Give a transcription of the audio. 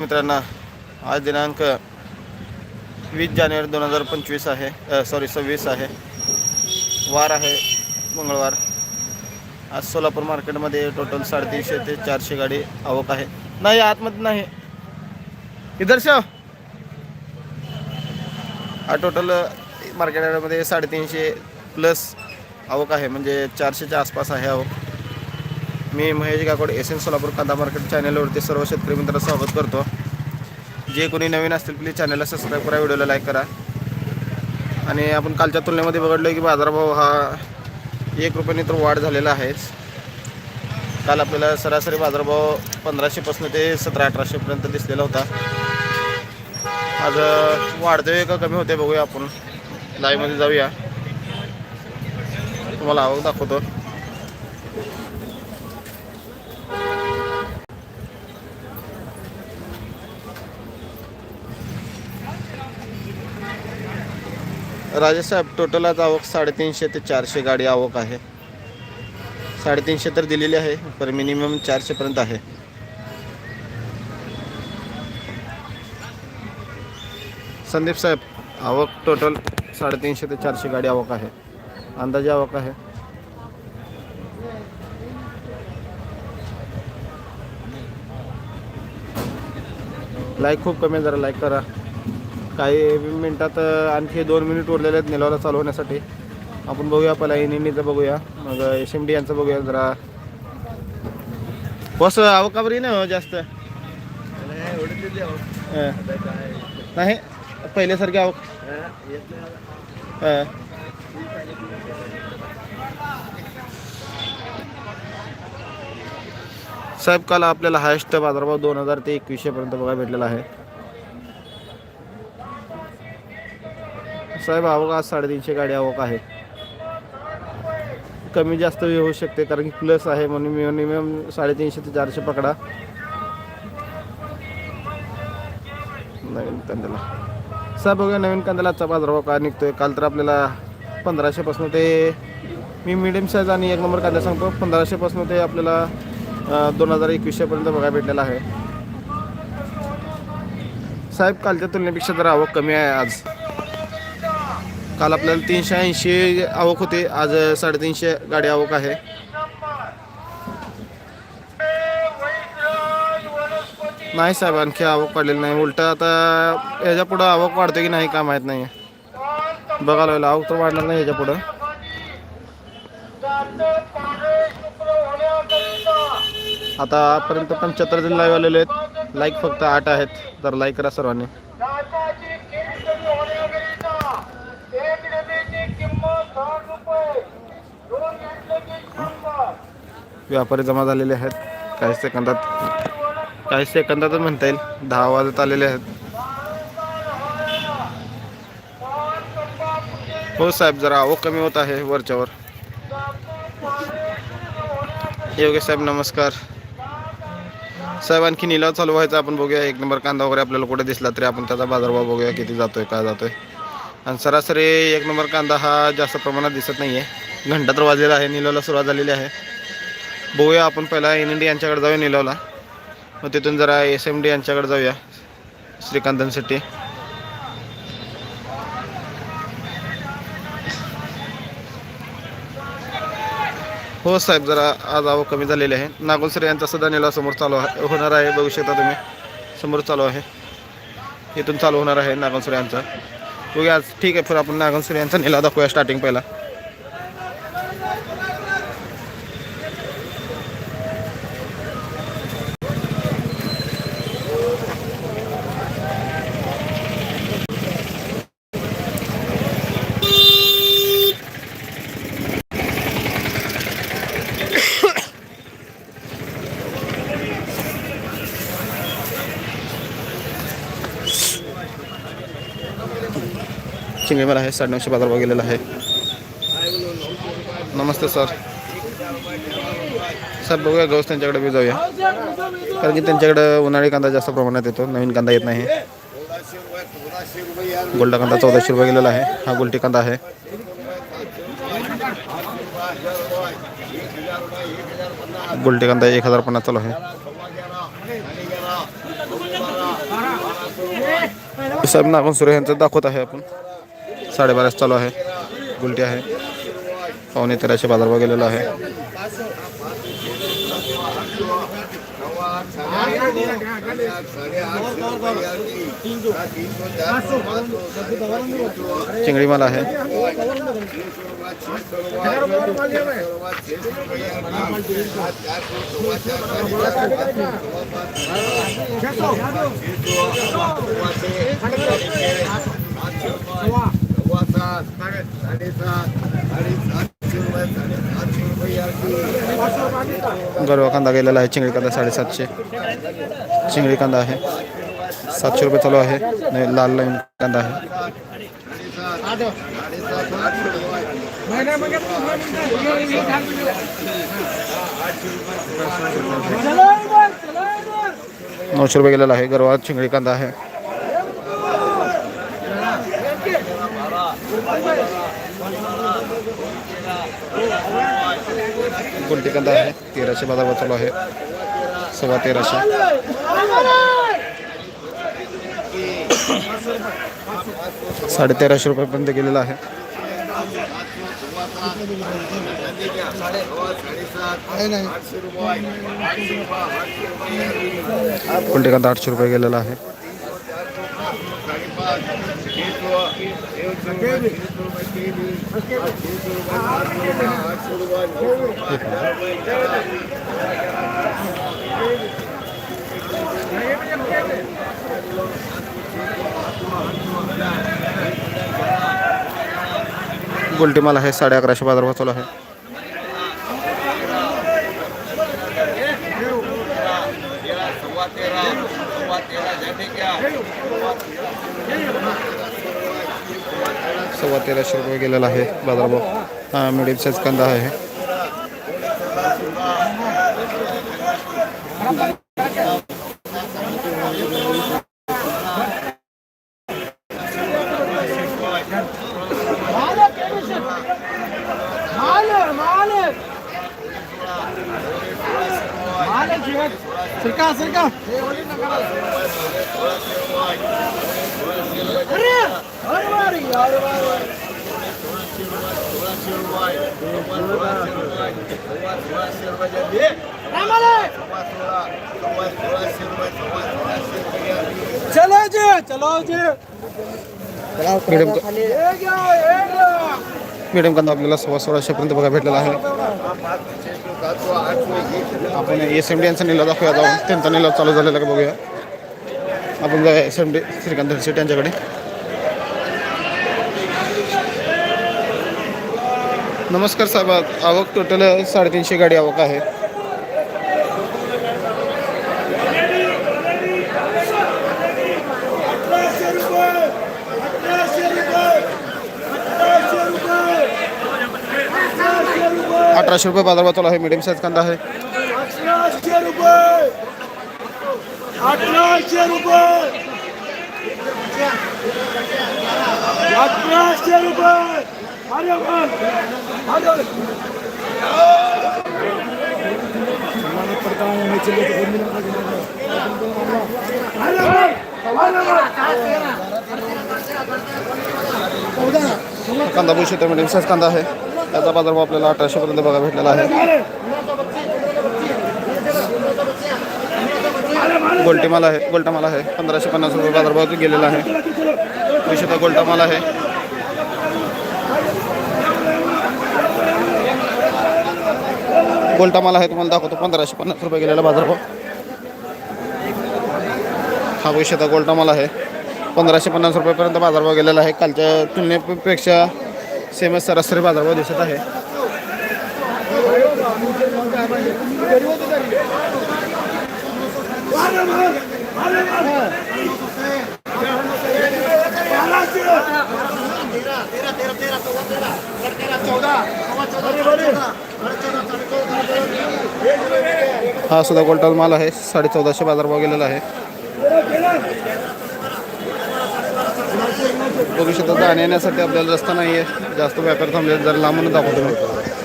मित्रांनो आज दिनांक वीस जानेवारी दोन हजार पंचवीस आहे. सॉरी सव्वीस आहे. वार आहे मंगळवार. आज सोलापूर मार्केटमध्ये टोटल साडेतीनशे ते चारशे गाडी आवक आहे. नाही आतमध्ये नाही. इधर हा टोटल मार्केटमध्ये साडेतीनशे प्लस आवक आहे. म्हणजे चारशेच्या आसपास आहे आवक. मी महेश गायकवाड एस एन सोलापूर कांदा मार्केट चॅनलवरती सर्व शेतकरी मित्रांना स्वागत करतो. जे कोणी नवीन असतील प्लीज चॅनलला सबस्क्राईब करा व्हिडिओला लाईक करा. आणि आपण कालच्या तुलनेमध्ये बघडलो की बाजारभाव हा एक रुपयाने तर वाढ झालेला आहेच. काल आपल्याला सरासरी बाजारभाव पंधराशेपासून ते सतरा अठराशेपर्यंत दिसलेला होता. आज वाढतोय का कमी होते बघूया आपण. लाईव्हमध्ये जाऊया. तुम्हाला आवक दाखवतो. राजेसाहेब टोटल आज आवक साडेतीनशे ते चारशे गाडी आवक आहे. साडेतीनशे तर दिलेली आहे पर मिनिमम चारशेपर्यंत आहे. संदीप साहेब आवक टोटल साडेतीनशे ते चारशे गाडी आवक आहे. अंदाजे आवक आहे. लाईक खूप कमी जरा लाईक करा. काही मिनिटात आणखी दोन मिनिट उरलेले आहेत निलवाला चालू होण्यासाठी. आपण बघूया पहिला एन बघूया. मग एस एम डी यांचं बघूया जरा. बस आवकावर येईन जास्त? नाही पहिल्यासारखी आवक. साहेब काल आपल्याला हायस्ट बाजारभाव दोन हजार ते एकवीसशेपर्यंत बघायला भेटलेला आहे. साहेब आवक आज साडेतीनशे गाडी आवक आहे. कमी जास्त होऊ शकते कारण की प्लस आहे म्हणून मिनिमम साडेतीनशे ते चारशे पकडा. नवीन कांद्याला. साहेब बघूया नवीन कांद्यालाचा आजचा बाजारभाव काय निघतोय. काल तर आपल्याला पंधराशेपासून ते मी मिडियम साईज आणि एक नंबर कांदा सांगतो. पंधराशेपासून ते आपल्याला दोन हजार एकवीसशेपर्यंत बघायला भेटलेला आहे. साहेब कालच्या तुलनेपेक्षा जरा आवक कमी आहे आज. काल आपल्याला तीनशे ऐंशी आवक होते. आज साडेतीनशे गाडी आवक आहे. नाही साहेब आणखी आवक वाढलेली नाही. उलट आता ह्याच्या पुढं आवक वाढते की नाही का माहीत नाही बघायला लागलं आवक तर वाढणार नाही ह्याच्या पुढं. आतापर्यंत पंच्याहत्तर जण लाईव्ह आलेले आहेत. लाईक फक्त आठ आहेत. तर लाईक करा सर्वांनी. व्यापारी जमा झालेले आहेत. काही सेकंदात काही सेकंदातच म्हणता येईल दहा वाजत आलेले आहेत. हो साहेब जरा आवक कमी होत आहे वरच्यावर योगेश साहेब नमस्कार. साहेब आणखी निलाव चालू व्हायचा आपण बघूया. एक नंबर कांदा वगैरे आपल्याला कुठे दिसला तरी आपण त्याचा बाजारभाव बघूया किती जातोय काय जातोय. आणि सरासरी एक नंबर कांदा हा जास्त प्रमाणात दिसत नाही आहे घंटा तर वाजलेला आहे निलावला सुरुवात झालेली आहे. बघूया आपण पहिला एन एन डी यांच्याकडे जाऊया निलावला. मग तिथून जरा एस एम डी यांच्याकडे जाऊया. श्रीकांतांसाठी हो साहेब जरा आज आवक कमी झालेली आहे. नागोलसर यांचा सुद्धा निला समोर चालू आहे होणार आहे. बघू शकता तुम्ही. समोर चालू आहे. इथून चालू होणार आहे नागोलसर यांचा. बघूया आज ठीक आहे फिर आपण नागोलसर यांचा निला दाखवूया स्टार्टिंग पहिला. चिंगळीमाला आहे साडेनऊशे बाजारभाव गेलेला आहे. नमस्ते सर. सर बघूया गौस त्यांच्याकडे बी जाऊया कारण की त्यांच्याकडे उन्हाळी कांदा जास्त प्रमाणात येतो नवीन कांदा येत नाही. गोल्डा कांदा चौदाशे रुपये गेलेला आहे हा गोल्टी कांदा आहे. गोल्टी कांदा एक हजार पन्नास चालू आहे. साहेब नागन सुरे यांचं दाखवत आहे आपण. साडेबाराच चालू आहे. गुलटी आहे. पावणे तेराशे बाजारभाव गेलेला आहे. चिंगडी माल आहे. गरवा कांदा गेलेला आहे. चिंगडी कांदा साडेसातशे. चिंगडी कांदा आहे. सातशे रुपये चालू आहे. आणि लाल लाईन कांदा आहे. नऊशे रुपये गेलेला आहे. गरवा चिंगडी कांदा आहे. गुलटी कांदा आहे. तेराशे बाजारभाव चालू तेराशे साडे तेराशे. रुपयापर्यंत गेलेला आहे. आठशे रुपये गेलेला आहे. गुलटी माल आहे साडे अकराशे बाजारभाव चालू आहे. सव्वा तेराशे रुपये गेलेला आहे बाजारभाव. हा मिडियम साईज कांदा आहे. सरका सरका अरे अरे वारी, अरे वारी. रामाले. चलो जी चलो जी मिडियम हे घ्या, हे घ्या. मिडियम कांदा आपल्याला सव्वा सोळाशेपर्यंत बघा भेटलेला आहे आपण एस एम डी यांचा निलाव दाखवूया जाऊन. त्यांचा निलाव चालू झालेला का बघूया. आपण जाऊया S M D Shrikant Sheth यांच्याकडे. नमस्कार साहेब आवक टोटल साडेतीनशे गाडी आवक आहे अठराशे रुपये अठराशे रुपये अठराशे रुपये अठराशे रुपये अठराशे रुपये बाजारभाव चालू आहे मिडियम साईज कांदा आहे अठराशे रुपये अठराशे रुपये अठराशे रुपये अरे वा. अरे अरे वा. अरे वा. कांदा बघू शकतो मिडियम साईज कांदा आहे त्याचा बाजारभाव आपल्याला अठराशेपर्यंत बघा भेटलेला आहे. गोल्टीमाल आहे गोल्टामाल आहे. पंधराशे पन्नास रुपये बाजारभाव गेलेला आहे. विशेषतः गोल्टा माल आहे. गोल्टामाल आहे तुम्हाला दाखवतो. पंधराशे पन्नास रुपये गेलेला बाजारभाव. हा विषयता गोल्टामाल आहे. पंधराशे पन्नास रुपयेपर्यंत बाजारभाव गेलेला आहे. कालच्या तुलनेपेक्षा सेमच सरासरी बाजारभाव दिसत आहे. हा सुद्धा गोल्टाल माल आहे. साडे चौदाशे बाजारभाव गेलेला आहे. बघू शकता जाण्या येण्यासाठी आपल्याला रस्ता नाही आहे. जास्त व्यापार थांबले जर लांबून दाखवतो